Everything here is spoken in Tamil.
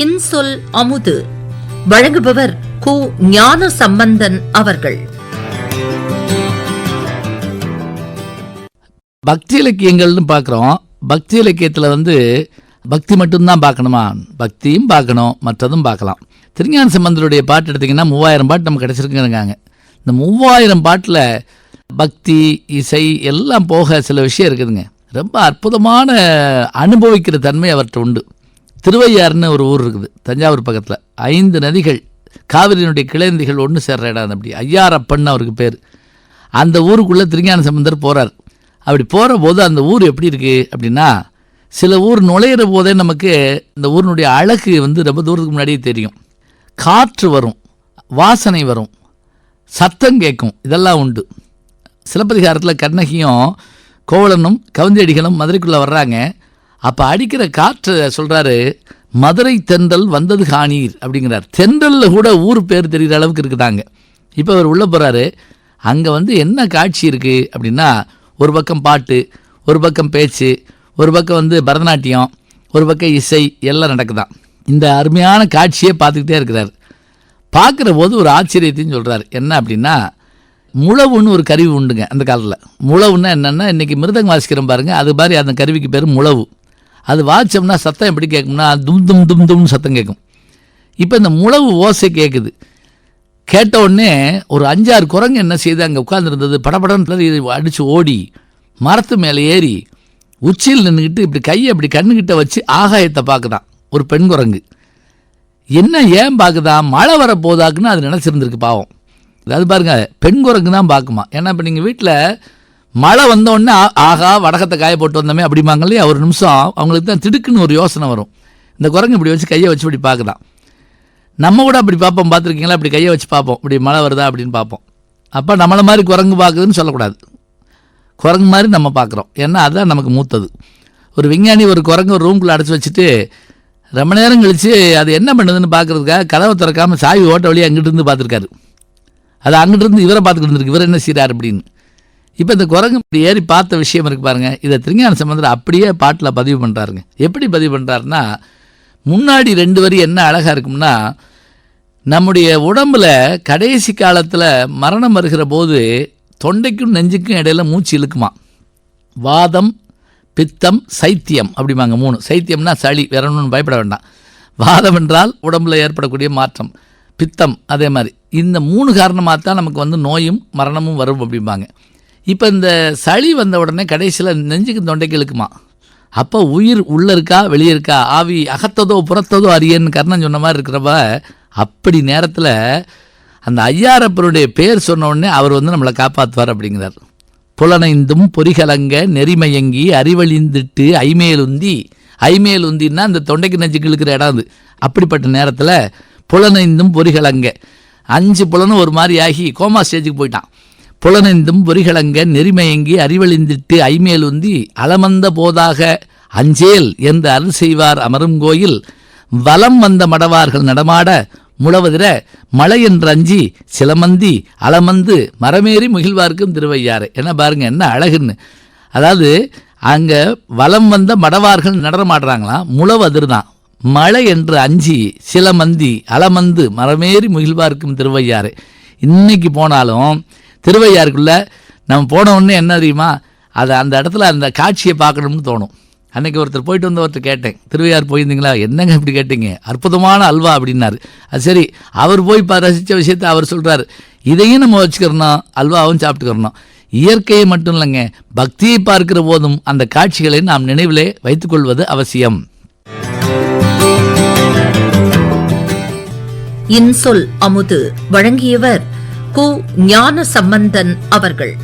இன்சொல் அமுது. வழங்குபவர் கு ஞான சம்பந்தன் அவர்கள். பக்தி இலக்கியங்கள்னு பார்க்குறோம். பக்தி இலக்கியத்தில் வந்து பக்தி மட்டும்தான் பார்க்கணுமா? பக்தியும் பார்க்கணும் மற்றதும் பார்க்கலாம். திருஞான சம்பந்தருடைய பாட்டு எடுத்திங்கன்னா மூவாயிரம் பாட்டு நம்ம கிடச்சிருக்குங்கிறாங்க. இந்த மூவாயிரம் பாட்டில் பக்தி இசை எல்லாம் போக சில விஷயம் இருக்குதுங்க. ரொம்ப அற்புதமான அனுபவிக்கிற தன்மை அவர்கிட்ட உண்டு. திருவையாறுன்னு ஒரு ஊர் இருக்குது தஞ்சாவூர் பக்கத்தில். ஐந்து நதிகள் காவிரியினுடைய கிளந்திகள் ஒன்று சேர்ற இடம் அப்படி. ஐயாரப்பன் அவருக்கு பேர். அந்த ஊருக்குள்ளே திருஞான சம்பந்தர் போகிறார் அப்படி போகிற போது அந்த ஊர் எப்படி இருக்குது அப்படின்னா சில ஊர் நுழையிற போதே நமக்கு இந்த ஊரினுடைய அழகு வந்து ரொம்ப தூரத்துக்கு முன்னாடியே தெரியும். காற்று வரும் வாசனை வரும் சத்தம் கேட்கும் இதெல்லாம் உண்டு. சிலப்பதிகாரத்தில் கண்ணகியும் கோவலனும் கவுந்தடிகளும் மதுரைக்குள்ளே வர்றாங்க. அப்போ அடிக்கிற காற்று சொல்கிறாரு மதுரை தென்றல் வந்தது காணீர் அப்படிங்கிறார். தென்றலில் கூட ஊர் பேர் தெரிகிற அளவுக்கு இருக்குதாங்க. இப்போ அவர் உள்ளே போகிறாரு அங்கே வந்து என்ன காட்சி இருக்குது அப்படின்னா ஒரு பக்கம் பாட்டு ஒரு பக்கம் பேச்சு ஒரு பக்கம் வந்து பரதநாட்டியம் ஒரு பக்கம் இசை எல்லாம் நடக்குதான். இந்த அருமையான காட்சியை பார்த்துக்கிட்டே இருக்கிறார். பார்க்குற போது ஒரு ஆச்சரியத்தையும் சொல்கிறார் என்ன அப்படின்னா முழவுன்னு ஒரு கருவி உண்டுங்க அந்த காலத்தில். முழவுன்னா என்னென்னா இன்றைக்கி மிருதங்க வாசிக்கிறோம் பாருங்கள் அது மாதிரி அந்த கருவிக்கு பேர் முழவு அது வாசிச்சோம்னா சத்தம் எப்படி கேட்கும்னா தும் தும் தும் தும்னு சத்தம் கேட்கும். இப்போ இந்த முழவு ஓசை கேட்குது கேட்ட உடனே ஒரு அஞ்சாறு குரங்கு என்ன செய்து அங்கே உட்காந்துருந்தது படபடன்னு அடித்து ஓடி மரத்து மேலே ஏறி உச்சியில் நின்றுக்கிட்டு இப்படி கையை இப்படி கண்ணுக்கிட்ட வச்சு ஆகாயத்தை பார்க்குதான். ஒரு பெண் குரங்கு. என்ன ஏன் பார்க்குதான் மழை வர போதாக்குன்னு அது நினச்சிருந்துருக்கு பாவம். அது பாருங்க பெண் குரங்கு தான் பார்க்குமா? ஏன்னா இப்போ நீங்கள் வீட்டில் மழை வந்தோடனே ஆ- ஆகா வடகத்தை காய போட்டு வந்தோமே அப்படிம்பாங்க இல்லையா? ஒரு நிமிஷம் அவங்களுக்கு தான் திடுக்குன்னு ஒரு யோசனை வரும். இந்த குரங்கு இப்படி வச்சு கையை வச்சு இப்படி பார்க்குதான். நம்ம கூட அப்படி பார்ப்போம் பார்த்துருக்கீங்களா? இப்படி கையை வச்சு பார்ப்போம். இப்படி மழை வருதா அப்படின்னு பார்ப்போம். அப்போ நம்மளை மாதிரி குரங்கு பார்க்குதுன்னு சொல்லக்கூடாது. குரங்கு மாதிரி நம்ம பார்க்குறோம். ஏன்னா அதுதான் நமக்கு மூத்தது. ஒரு விஞ்ஞானி ஒரு குரங்கு ஒரு ரூம்குள்ளே அடைச்சி வச்சுட்டு ரொம்ப நேரம் கழித்து அது என்ன பண்ணுதுன்னு பார்க்குறதுக்காக கதவை திறக்காமல் சாவி ஓட்ட வழியாக அங்கிட்டு இருந்து பார்த்துருக்காரு. அது அங்கிட்டு இருந்து இவரை பார்த்துக்கிட்டு இருந்திருக்கு. இவர் என்ன செய்கிறார் அப்படின்னு. இப்போ இந்த குரங்கு இப்படி ஏறி பார்த்த விஷயம் இருக்கு பாருங்க. இதை திருஞான சம்பந்தர் அப்படியே பாட்டில் பதிவு பண்ணுறாருங்க எப்படி பதிவு பண்ணுறாருன்னா முன்னாடி ரெண்டு வரி என்ன அழகாக இருக்கும்னா நம்முடைய உடம்புல கடைசி காலத்தில் மரணம் வருகிற போது தொண்டைக்கும் நெஞ்சுக்கும் இடையில மூச்சு இழுக்குமா? வாதம் பித்தம் சைத்தியம் அப்படிம்பாங்க மூணு. சைத்தியம்னா சளி வேற ஒன்றும் பயப்பட வேண்டாம். வாதம் என்றால் உடம்புல ஏற்படக்கூடிய மாற்றம். பித்தம் அதே மாதிரி. இந்த மூணு காரணமாக தான் நமக்கு வந்து நோயும் மரணமும் வரும் அப்படிம்பாங்க. இப்போ இந்த சளி வந்த உடனே கடைசியில் நெஞ்சுக்கு தொண்டைக்கு இழுக்குமா. அப்போ உயிர் உள்ளே இருக்கா வெளியே இருக்கா? ஆவி அகத்ததோ புறத்ததோ அறியன்னு கர்ணன் சொன்ன மாதிரி இருக்கிறப்ப அப்படி நேரத்தில் அந்த ஐயாரப்பருடைய பேர் சொன்ன உடனே அவர் வந்து நம்மளை காப்பாற்றுவார் அப்படிங்கிறார். புலனைந்தும் பொறிகலங்க நெறிமயங்கி அறிவழிந்திட்டு ஐமேலுந்தி ஐமேலுந்தின்னா அந்த தொண்டைக்கு நெஞ்சுக்கு இழுக்கிற இடம் அது. அப்படிப்பட்ட நேரத்தில் புலனைந்தும் பொறிகலங்க. அஞ்சு புலனும் ஒரு மாதிரி ஆகி கோமா ஸ்டேஜுக்கு போயிட்டான். புலனைந்தும் பொறிகலங்க நெறிமயங்கி அறிவழிந்திட்டு ஐமேலுந்தி அலமந்த போதாக அஞ்சேல் என்று அருள் செய்வார் அமரும் கோயில். வலம் வந்த மடவார்கள் நடமாட முழவதிர மழை என்று அஞ்சி சிலமந்தி அலமந்து மரமேறி முகிழ்வார்க்கும் திருவையாறு. என்ன பாருங்க என்ன அழகுன்னு. அதாவது அங்கே வலம் வந்த மடவார்கள் நடனமாடுறாங்களாம் முழவதிர் தான் மழை என்று அஞ்சி சிலமந்தி அலமந்து மரமேறி முகிழ்வார்க்கும் திருவையாறு. இன்னைக்கு போனாலும் திருவையாருக்குள்ளே நம்ம போன உடனே என்ன தெரியுமா? அதை அந்த இடத்துல அந்த காட்சியை பார்க்கணும்னு தோணும். அன்றைக்கி ஒருத்தர் போயிட்டு வந்து ஒருத்தர் கேட்டேன் திருவையார் போயிருந்தீங்களா? என்னங்க இப்படி கேட்டீங்க? அற்புதமான அல்வா அப்படின்னாரு. அது சரி அவர் போய் பா ரசித்த விஷயத்தை அவர் சொல்கிறாரு இதையும் நம்ம வச்சுக்கிறணும் அல்வாவும் சாப்பிட்டுக்கிறணும். இயற்கையை மட்டும் இல்லைங்க பக்தியை பார்க்கிற போதும் அந்த காட்சிகளை நாம் நினைவிலே வைத்துக்கொள்வது அவசியம். இன்சொல் அமுது வழங்கியவர் கு ஞான சம்பந்தன் அவர்கள்.